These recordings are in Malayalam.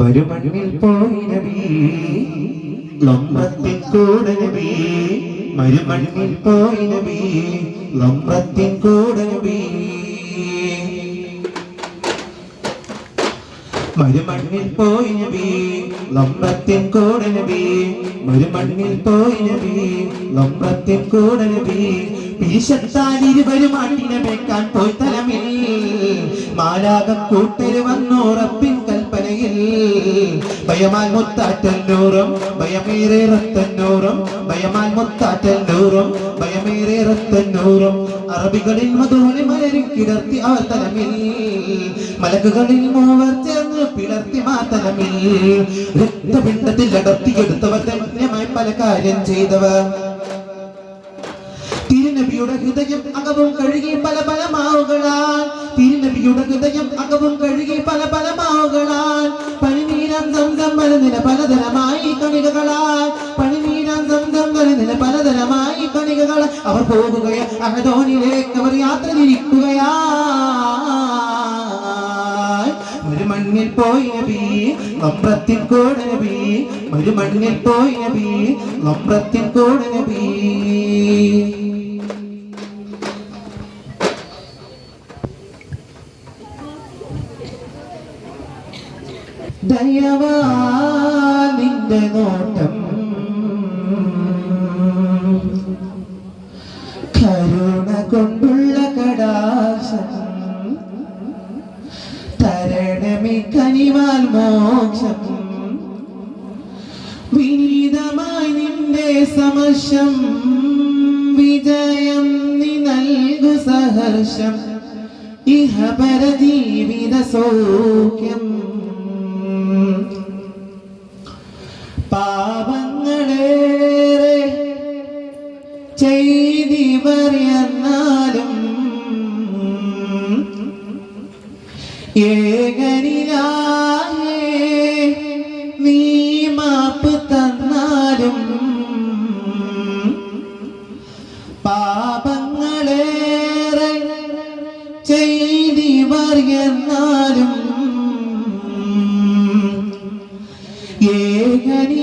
മരുമണ്ണിൽ പോയി നബി ലംബത്തിൻ കൂടെ നബി മരുമണ്ണിൽ പോയി നബി ലംബത്തിൻ കൂടെ നബി മരുമണ്ണിൽ പോയി നബി ലംബത്തിൻ കൂടെ നബി മരുമണ്ണിൽ പോയി നബി ലംബത്തിൻ കൂടെ നബി പിരിശത്താൽ ഇരുവരും ആട്ടിനെ വെക്കാൻ പോയി തലമിൽ. മാലാകം കൂട്ടര് വന്നോറപ്പിൻ കൽപ്പനയിൽ. ഭയമാൽ മുത്താറ്റന്നൂറും ഭയമേറെ റത്തന്നൂറും ഭയമാൽ മുത്താറ്റന്നൂറും ഭയമേറെ റത്തന്നൂറും അറബികളിൽ മധുവിനെ മലരും കിടർത്തി അവർ തലമിൽ. മലക്കുകളിൽ മൂവർ ചേർന്ന് പിളർത്തി മാതലമിൽ രക്തപിണ്ഡത്തിൽ അടർത്തിയെടുത്തവർ ധന്യമായി പല കാര്യം ചെയ്തവർ. തിരുനബിയുടെ ഹൃദയം അകവും കഴുകി പല പല മാവുകളാൽ. തിരുനബിയുടെ ഹൃദയം അകവും കഴുകി പല പല മാവുകളാൽ. പനിനീരം സ്വന്തം മരുന്നിന പലതരമായി കണികകളാൽ. പനിനീരം സ്വന്തം മരുന്നിന പലതരമായി കണികകൾ അവർ പോകുകയാ അഹദോനിലേക്ക് അവർ യാത്ര തിരിക്കുകയാ. ഒരു മണ്ണിൽ പോയി നബി നമ്പ്രത്തിൽ കൂടെ നബി. ഒരു മണ്ണിൽ പോയി നബി ലംബ്രത്തിൻ കൂടെ നബി. ദയവാ നിന്റെ നോട്ടം കരുണ കൊണ്ടുള്ള കടാശം തരണമി കനിവാൽ മോക്ഷം. വിനീതമായി നിന്റെ സമശം വിജയം നീ നൽകു സഹർഷം ഇഹപര ജീവിത സൗഖ്യം. നീ മാപ്പ് തന്നാലും പാപങ്ങളേറെ ചെയ്തി മറിയെന്നാലും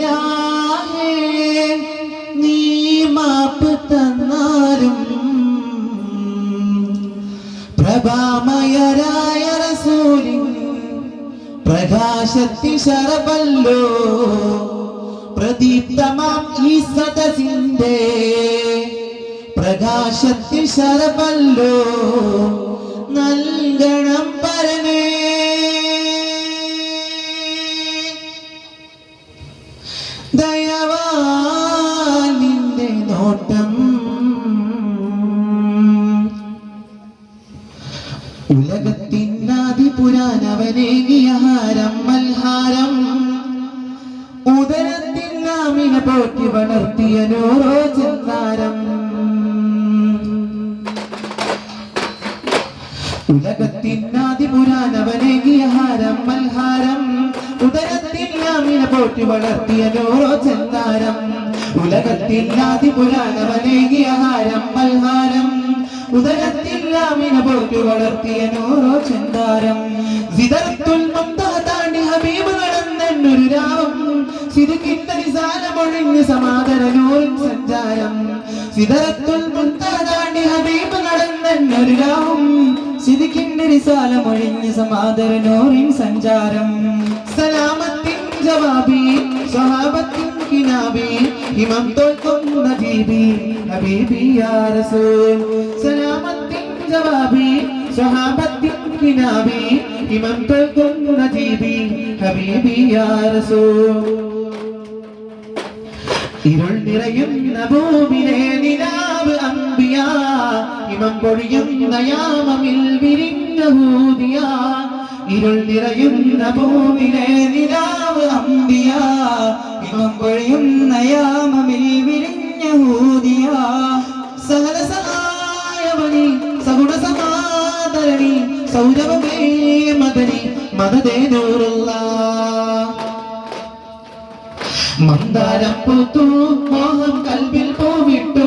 ഏകനിലായേ നീ മാപ്പ് തന്നാലും പ്രഭാമയരായ പ്രകാശത്തിൽ ശരപല്ലോ പ്രദീപ്തമാം ഈ സദസിന്റെ പ്രകാശത്തി ശരപല്ലോ നൽകണം ഉദരത്തിൽ നാമിനെ പോറ്റി വളർത്തിയ നോറോ ചെന്നാരം ഉലകത്തിനാദി പുരാനവനേകിയ ഹാരം മൽഹാരം. ഉദരത്തിൽ നാമിനെ പോറ്റി വളർത്തിയ നോറോ ചെന്നാരം ഉലകത്തിനാദി പുരാനവനേകിയ ഹാരം മൽഹാരം. ഉദരത്തിൽ നാമിനെ പോറ്റി വളർത്തിയ നോരോ സിദർത്തുൽ സിതുക്കിന്റെ നിസാരമൊഴിഞ്ഞ് സമാധാന നൂറിൻ സഞ്ചാരം. സിതരത്തുൽ മുംതഹ ഹബീബ് നടന്നൊരു രാവം സിതുക്കിന്റെ നിസാരമൊഴിഞ്ഞ് സമാധാന നൂറിൻ സഞ്ചാരം. സലാമത്തിൻ ജവാബി സ്വഹാബത്തിൻ കിനാബി ഹിമം തോൽക്കുന്ന ജീബി ഹബീബി യാ റസൂൽ. സലാമത്തിൻ ജവാബി സ്വഹാബത്തിൻ കിനാബി ഹിമം തോൽക്കുന്ന ജീബി ഹബീബി യാ റസൂൽ. ഇരുൾ നിറയുന്ന ഭൂമിലെ നിലാവ് അമ്പിയ. ഇമം പൊഴിയുന്ന യാമമിൽ വിരിഞ്ഞ ഭൂതിയ. ഇരുൾ നിറയുന്ന ഭൂമിലെ നിലാവ് അമ്പിയ. ഇമം പൊഴിയുന്ന യാമമിൽ വിരിഞ്ഞ ഭൂതിയ. സകല സഹായമണി സഗുണ സമാതരണി സൗരവമേ മദനി മദതേ നൂറുള്ള മന്ദാരം മോഹം കൽവിൽ പൂവിട്ടു.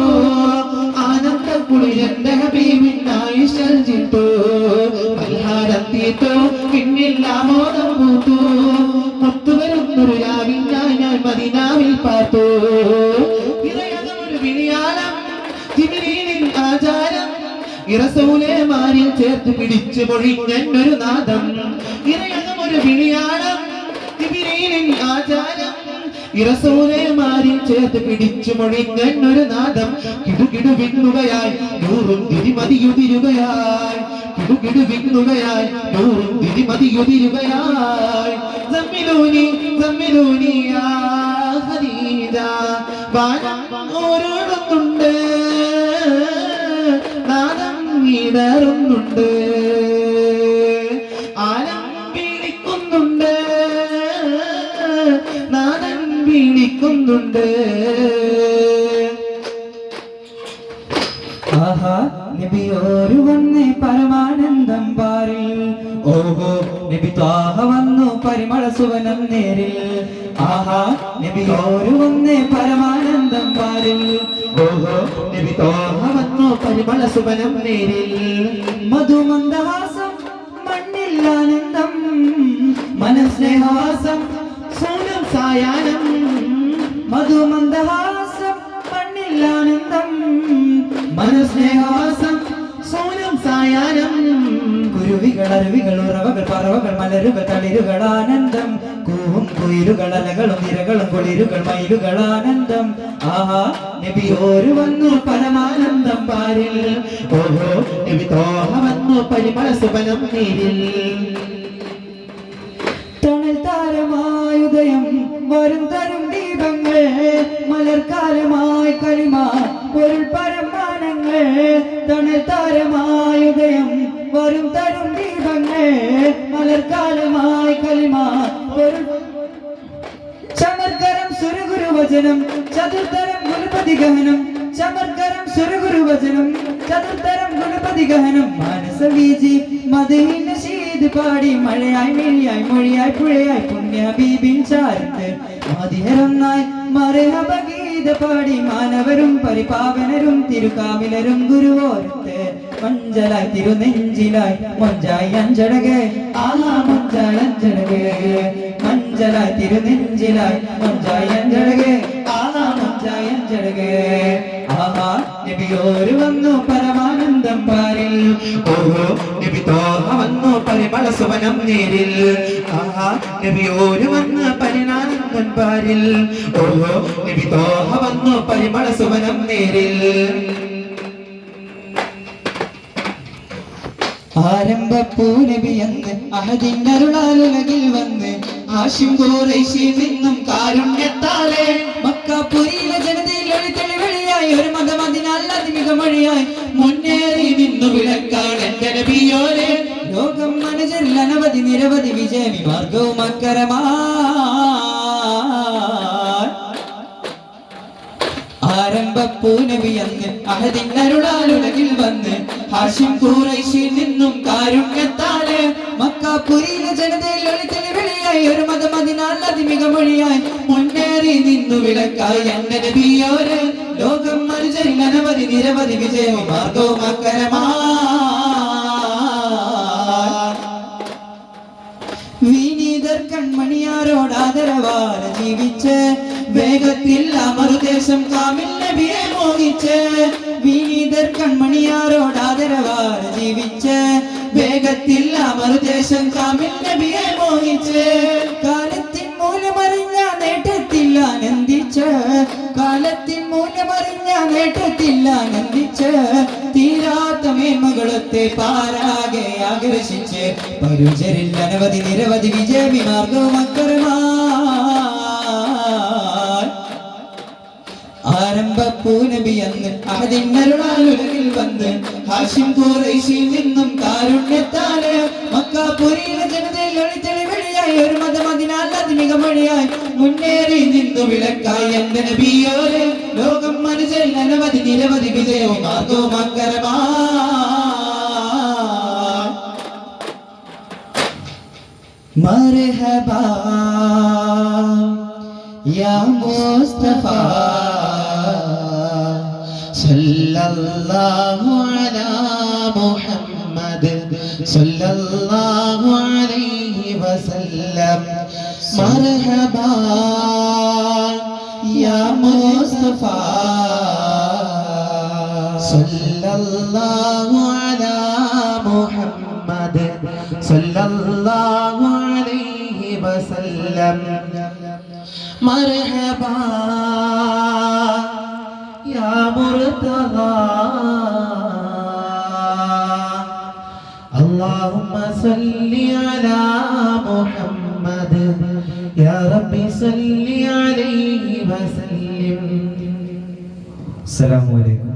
ഞാൻ വിളിയാളം ആചാരം. ചേർത്ത് പിടിച്ചു പൊഴിഞ്ഞൊരു നാദം. ഇറയതൊരു വിളിയാളം ജിബിരിയിൽ ആചാരം ഇറസൂലേമാരിൽ ചേർത്ത് പിടിച്ചു മൊഴിഞ്ഞൊരു നാദം കിടുകിടു വിങ്ങുകയായി നൂറും തിരിമതിയുതിരുകയായി കിടുകിടു വിങ്ങുകയായി നൂറും തിരിമതിയുതിരുകയായി സമ്മിലൂനി സമ്മിലൂനി യാ ഖദീജ വാനം ഓരോടുന്നുണ്ട് നാദം ഇടറുന്നുണ്ട് വിളിക്കുന്നുണ്ട് ആഹാ നബിയോരു വന്ന് പരമാനന്ദം പാരിൽ. ഓഹോ നബി ത്വാഹ വന്നു പരിമള സുവനം നേരിൽ. ആഹാ നബിയോരു വന്ന് പരമാനന്ദം പാരിൽ. ഓഹോ നബി തോഹ വന്നു പരിമള സുവനം നേരിൽ. മധുമന്ദഹാസം മണ്ണിൽ ആനന്ദം. മനസ്നേഹവാസം സോനം സായാഹ്നം മധുമന്ദഹാസം പണ്ണില്ലാനന്ദം മനസ്നേഹാസം സോനം സായാനം കുരുവികൾ അരുവികൾ ഉറവകൾ പറവകൾ മലരുകൾ തളിരുകൾ ആനന്ദം കൂവും കുയിലുകൾ അലകളും നിരകളും കുളിരുകൾ മയിലുകൾ ആനന്ദം. ആഹാ നബി ഓരു വന്നു പരമാനന്ദം പാരിൽ. ഓഹോ നബി തോഹ വന്നു പരിമള സുബലം നീരിൽ. തണൽ താരമായുദയം വരും തരും ദീപങ്ങൾ മലർക്കാലമായി കരിമ പൊരുൾ പരമാനങ്ങൾ തണൽ താരമായുദയം വരും തരും ദീപങ്ങൾ മലർക്കാലമായി കരിമ പൊരുൾ ചമർക്കരം സുരഗുരുവചനം ചതുർത്തരം ഗുരുപതി ഗഹനം ചമർക്കരം സുരഗുരുവചനം ചതുർത്തരം ഗുരുപതി ഗഹനം മാനസവീജി മതഹിന ശീത് പാടി മഴയായി മെഴിയായി മൊഴിയായി പുഴയായി പുണ്യ ബീബിൻ ചാരത്ത് മതിഹരൊന്നായി മരഹബഗീത പാടി മാനവരും പരിപാവനരും തിരുക്കാവിലരും ഗുരുവോരത്ത് മഞ്ചലായി തിരുനെഞ്ചിലായി മൊഞ്ചായി അഞ്ചടകെ ആലാ മഞ്ചളഞ്ചടകെ മഞ്ചലായി തിരുനെഞ്ചിലായി മൊഞ്ചായി അഞ്ചടകെ ആലാ മഞ്ചായി അഞ്ചടകെ. ആഹാ നബിയോര് വന്നു പരമാനന്ദം പാരിൽ. ഓഹോ നബി തോഹ വന്നു പരിമള സുവനം നേരിൽ. ആഹാ നബിയോര് വന്ന് പരിണാനന്ദൻ പാരിൽ. ഓഹോ നബി തോഹ വന്നു പരിമള സുവനം നേരിൽ. ആരംഭ പൂനബി അരുളാലുലകിൽ വന്ന് ആശിം നിന്നും കാരുണ്യത്താലെ മക്കാപുരിയിലെ അതിമിക മുന്നേറി നിന്നു വിളക്കാണ് എന്റെ നബിയോരെ. ലോകം മനുജരിൽ അനവധി നിരവധി വിജയമി മാർഗവും അക്കരമാ ആരംഭപ്പൂനബി അന്ന് അഹദിന്നരുളാലുലകിൽ വന്ന് ഹാഷിം ഖുറൈശിൽ നിന്നും കാരുണ്യത്താൽ മക്കാപ്പുരിയിലെ ജനതയിൽ ഒളിച്ചെളി വെളിയായി ഒരു മതം അതിനാൽ അതിമിക മൊഴിയായി മുന്നേറി നിന്നു വിളക്കായി അങ്ങനെ നബിയോര്. ലോകം മനുഷ്യൻ അനവധി നിരവധി വിജയവും മാർഗവും മക്കരമാണിയാരോട് കൺമണിയാരോട് ജീവിച്ച്. വേഗത്തിൽ അമറുദേശം കാമിൽ നബിയെ മോഹിച്ച്. വിനീതർ കൺമണിയാരോട് ആദരവാല ജീവിച്ച്. വേഗത്തിൽ അമറുദേശം കാമിൽ നബിയെ മോഹിച്ച്. കാലത്തിൻ മൂലമറിഞ്ഞ നേട്ടത്തിൽ ആനന്ദിച്ച് കാലത്തിൻ മൂലമറിഞ്ഞ നേട്ടത്തിൽ ആനന്ദിച്ച് തീരാത്ത മേന്മകളത്തെ പാരാകെ ആകർഷിച്ച് പരുചരിൽ അനവധി നിരവധി വിജയ വിമാർഗവും അക്കരമാ ആരംഭ പൂനബി അന്ന് അഹദിന്നരുളാലുലകിൽ വന്ന് ഹാഷിം ഖുറൈശിൽ നിന്നും കാരുണ്യത്താൽ മക്കാപുരിയിലെ ജനതയിൽ ഒളിച്ചെളി വെളിയായി ഒരു മതം അതിനാൽ അതിമിക മൊഴിയായി മുന്നേറി നിന്നു വിളക്കായി എന്റെ നബിയോര് ലോകം മനുഷ്യൻ അനവധി നിരവധി വിജയവും മാർഗവും അക്കരമാ مرحبا يا مصطفى صلى الله على محمد صلى الله عليه وسلم مرحبا يا مصطفى صلى الله على محمد صلى الله عليه وسلم مرحبا يا مرتضى اللهم صل على ربي صل